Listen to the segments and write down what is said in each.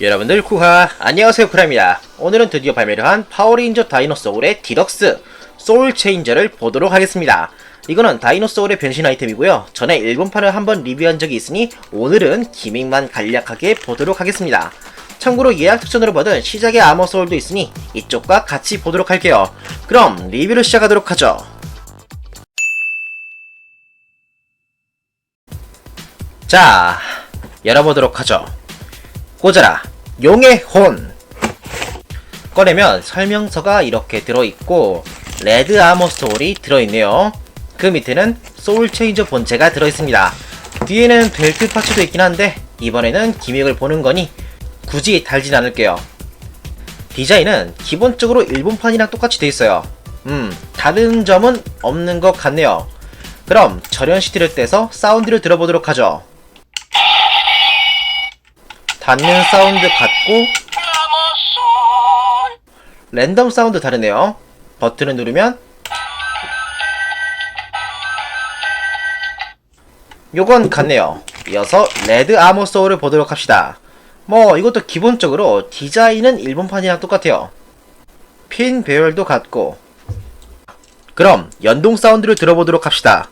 여러분들 쿠하 안녕하세요 쿠라입니다. 오늘은 드디어 발매를 한 파워레인저 다이노소울의 디럭스 소울 체인저를 보도록 하겠습니다. 이거는 다이노소울의 변신 아이템이고요. 전에 일본판을 한번 리뷰한 적이 있으니 오늘은 기믹만 간략하게 보도록 하겠습니다. 참고로 예약 특전으로 받은 시작의 아머 소울도 있으니 이쪽과 같이 보도록 할게요. 그럼 리뷰를 시작하도록 하죠. 자 열어보도록 하죠. 꽂아라 용의 혼. 꺼내면 설명서가 이렇게 들어있고 레드 아머 소울이 들어있네요. 그 밑에는 소울 체인저 본체가 들어있습니다. 뒤에는 벨트 파츠도 있긴 한데 이번에는 기믹을 보는 거니 굳이 달진 않을게요. 디자인은 기본적으로 일본판이랑 똑같이 돼 있어요. 음 다른 점은 없는 것 같네요. 그럼 절연 시티를 떼서 사운드를 들어보도록 하죠 닿는 사운드 같고 랜덤 사운드 다르네요. 버튼을 누르면 요건 같네요. 이어서 레드 아머 소울을 보도록 합시다. 뭐 이것도 기본적으로 디자인은 일본판이랑 똑같아요. 핀 배열도 같고 그럼 연동 사운드를 들어보도록 합시다.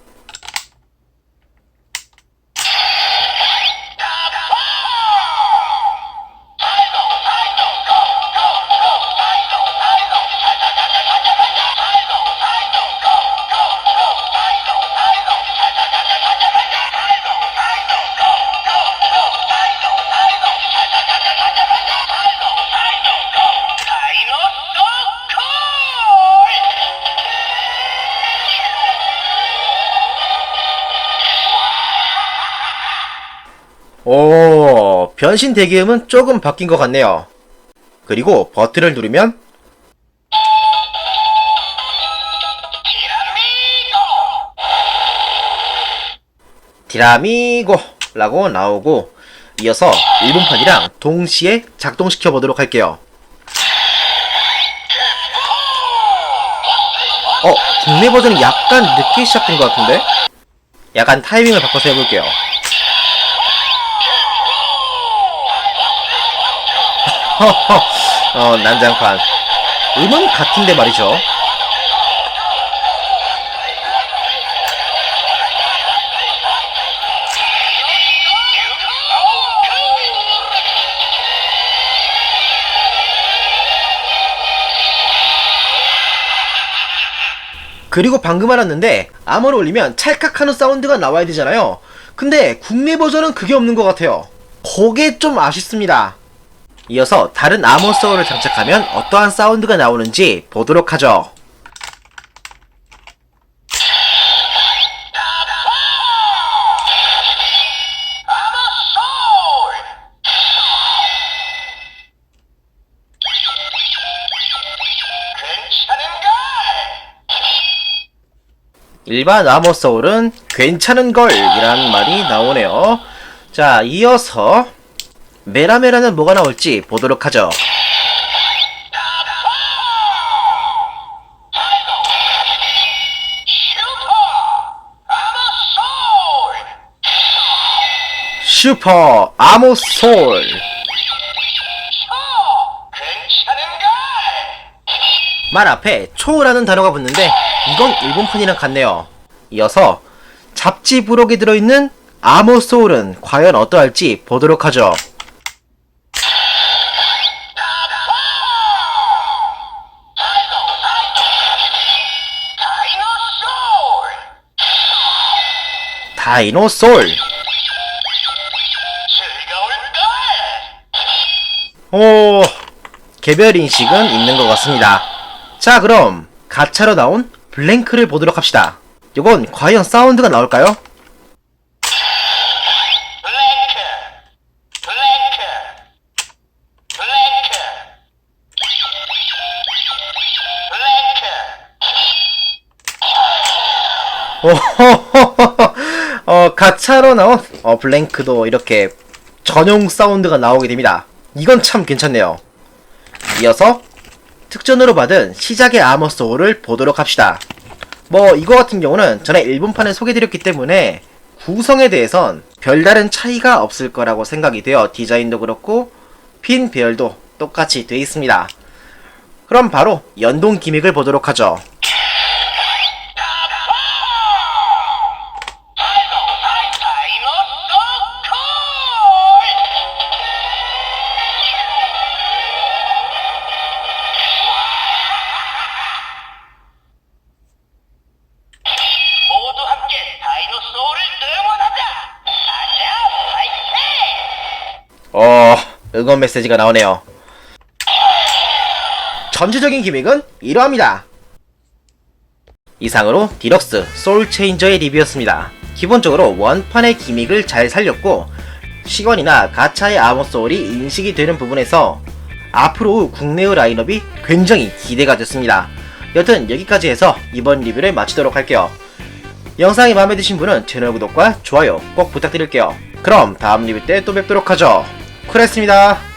오, 변신 대기음은 조금 바뀐 것 같네요. 그리고 버튼을 누르면 디라미고 라고 나오고 이어서 일본판이랑 동시에 작동시켜 보도록 할게요. 어, 국내 버전이 약간 늦게 시작된 것 같은데? 약간 타이밍을 바꿔서 해볼게요. 어, 난장판. 음은 같은데 말이죠. 그리고 방금 알았는데 암호를 올리면 찰칵하는 사운드가 나와야 되잖아요. 근데 국내 버전은 그게 없는 것 같아요. 그게 좀 아쉽습니다. 이어서 다른 아머 소울을 장착하면 어떠한 사운드가 나오는지 보도록 하죠. 일반 아머 소울은 괜찮은 걸이란 말이 나오네요. 자, 이어서 메라메라는 뭐가 나올지 보도록 하죠. 슈퍼 아모 소울 말 앞에 초라는 단어가 붙는데 이건 일본판이랑 같네요. 이어서 잡지 부록에 들어있는 아모 소울은 과연 어떠할지 보도록 하죠. 다이노솔 오 개별 인식은 있는 것 같습니다 자 그럼 가차로 나온 블랭크를 보도록 합시다 이건 과연 사운드가 나올까요? 오호호호호. 어, 가차로 나온 어, 블랭크도 이렇게 전용 사운드가 나오게 됩니다. 이건 참 괜찮네요. 이어서 특전으로 받은 시작의 아머 소울을 보도록 합시다. 뭐 이거 같은 경우는 전에 일본판을 소개드렸기 때문에 구성에 대해선 별다른 차이가 없을 거라고 생각이 돼요. 디자인도 그렇고 핀 배열도 똑같이 되어 있습니다. 그럼 바로 연동 기믹을 보도록 하죠. 응원 메시지가 나오네요. 전체적인 기믹은 이러합니다. 이상으로 디럭스 소울 체인저의 리뷰였습니다. 기본적으로 원판의 기믹을 잘 살렸고 시건이나 가차의 아머 소울이 인식이 되는 부분에서 앞으로 국내의 라인업이 굉장히 기대가 됐습니다. 여튼 여기까지 해서 이번 리뷰를 마치도록 할게요. 영상이 마음에 드신 분은 채널 구독과 좋아요 꼭 부탁드릴게요. 그럼 다음 리뷰 때 또 뵙도록 하죠. 쿨했습니다.